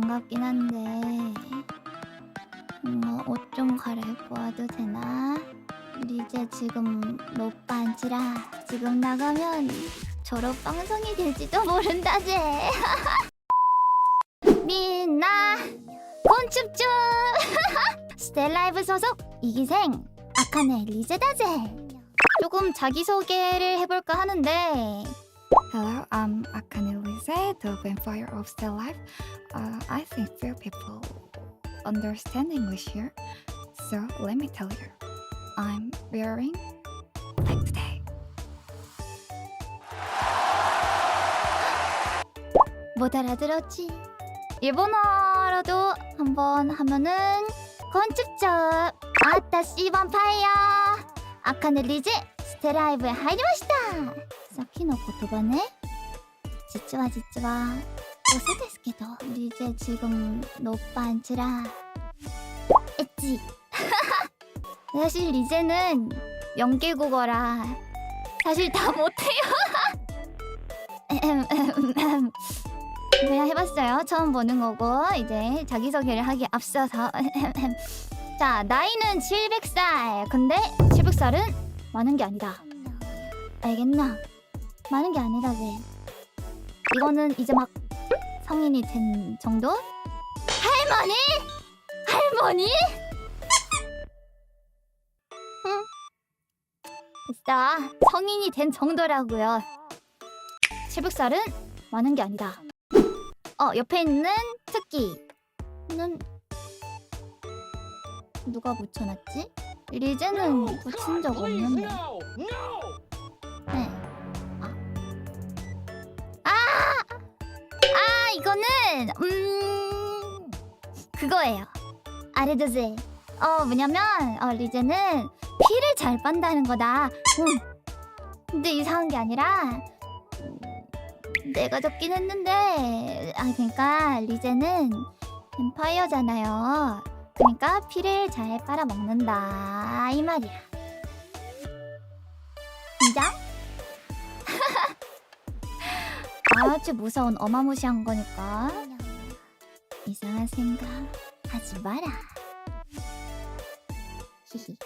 반갑긴 한데. 뭔가 옷 좀 갈아입고 와도 되나? 리제 지금 노반지라 지금 나가면 졸업 방송이 될지도 모른다제 민나 곤축주! 스텔라이브 소속 이기생 아카네 리제다제 조금 자기소개를 해볼까 하는데 Hello, I'm Akane Lise, the vampire of still life. Uh, I think few people understand English here, so let me tell you. I'm wearing like today. 못 알아들었지? 일본어로도 한번 하면은 건축적 아따 씨반파이어 아카네 리제 스테라이브에 入りました さっきの言葉ね実は実は嘘ですけどリゼ 지금 노반지라 엣지 사실 리제는 연계국어라 사실 다 못해요 그냥 해봤어요. 처음 보는 거고 이제 자기소개를 하기 앞서서 자 나이는 700살. 근데 700살은 많은 게 아니다. 알겠나? 많은 게 아니다, 쟤. 이거는 이제 막 성인이 된 정도? 할머니? 할머니? 응. 됐어. 성인이 된 정도라고요. 700살은 많은 게 아니다. 어, 옆에 있는 특기는 누가 붙여놨지? 리제는 붙인 적 없는데. 음 그거예요. 아레드제. 어, 뭐냐면 어, 리제는 피를 잘 빤다는 거다. 응. 근데 이상한 게 아니라 내가 적긴 했는데 아 그러니까 리제는 뱀파이어잖아요. 그러니까 피를 잘 빨아먹는다 이 말이야. 인정? 아주 무서운 어마무시한 거니까 이상한 생각 하지 마라. 히히.